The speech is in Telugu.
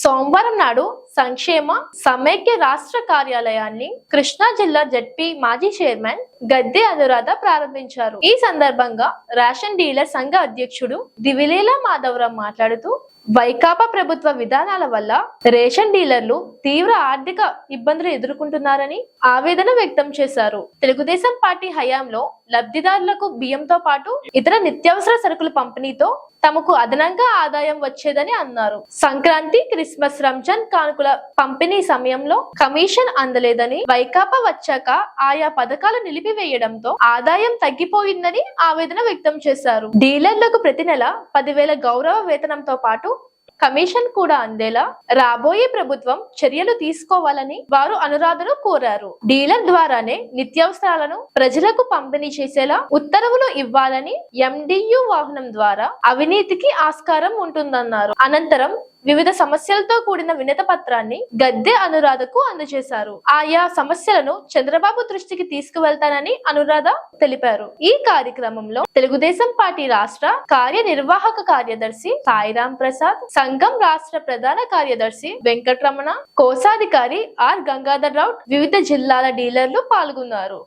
సోమవారం నాడు సంక్షేమ సమైక్య రాష్ట్ర కార్యాలయాన్ని కృష్ణా జిల్లా జడ్పీ మాజీ చైర్మన్ గద్దె అనురాధ ప్రారంభించారు. ఈ సందర్భంగా రేషన్ డీలర్ సంఘ అధ్యక్షుడు దివిలేల మాధవరావు మాట్లాడుతూ వైకాపా ప్రభుత్వ విధానాల వల్ల రేషన్ డీలర్లు తీవ్ర ఆర్థిక ఇబ్బందులు ఎదుర్కొంటున్నారని ఆవేదన వ్యక్తం చేశారు. తెలుగుదేశం పార్టీ హయాంలో లబ్ధిదారులకు బియ్యంతో పాటు ఇతర నిత్యావసర సరుకుల పంపిణీతో తమకు అదనంగా ఆదాయం వచ్చేదని అన్నారు. సంక్రాంతి క్రిస్మస్ రంజాన్ కానుకల పంపిణీ సమయంలో కమిషన్ అందలేదని వైకాపా వచ్చాక ఆయా పథకాలు నిలిపివేయడంతో ఆదాయం తగ్గిపోయిందని ఆవేదన వ్యక్తం చేశారు. డీలర్లకు ప్రతి నెల పదివేల గౌరవ వేతనంతో పాటు కమిషన్ కూడా అందేలా రాబోయే ప్రభుత్వం చర్యలు తీసుకోవాలని వారు అనురాధను కోరారు. డీలర్ ద్వారానే నిత్యావసరాలను ప్రజలకు పంపిణీ చేసేలా ఉత్తర్వులు ఇవ్వాలని ఎండియు వాహనం ద్వారా అవినీతికి ఆస్కారం ఉంటుందన్నారు. అనంతరం వివిధ సమస్యలతో కూడిన వినత పత్రాన్ని గద్దె అనురాధకు అందజేశారు. ఆయా సమస్యలను చంద్రబాబు దృష్టికి తీసుకువెళ్తానని అనురాధ తెలిపారు. ఈ కార్యక్రమంలో తెలుగుదేశం పార్టీ రాష్ట్ర కార్యనిర్వాహక కార్యదర్శి సాయిరాం ప్రసాద్ సంఘం రాష్ట్ర ప్రధాన కార్యదర్శి వెంకటరమణ కోశాధికారి ఆర్ గంగాధర్ రావు వివిధ జిల్లాల డీలర్లు పాల్గొన్నారు.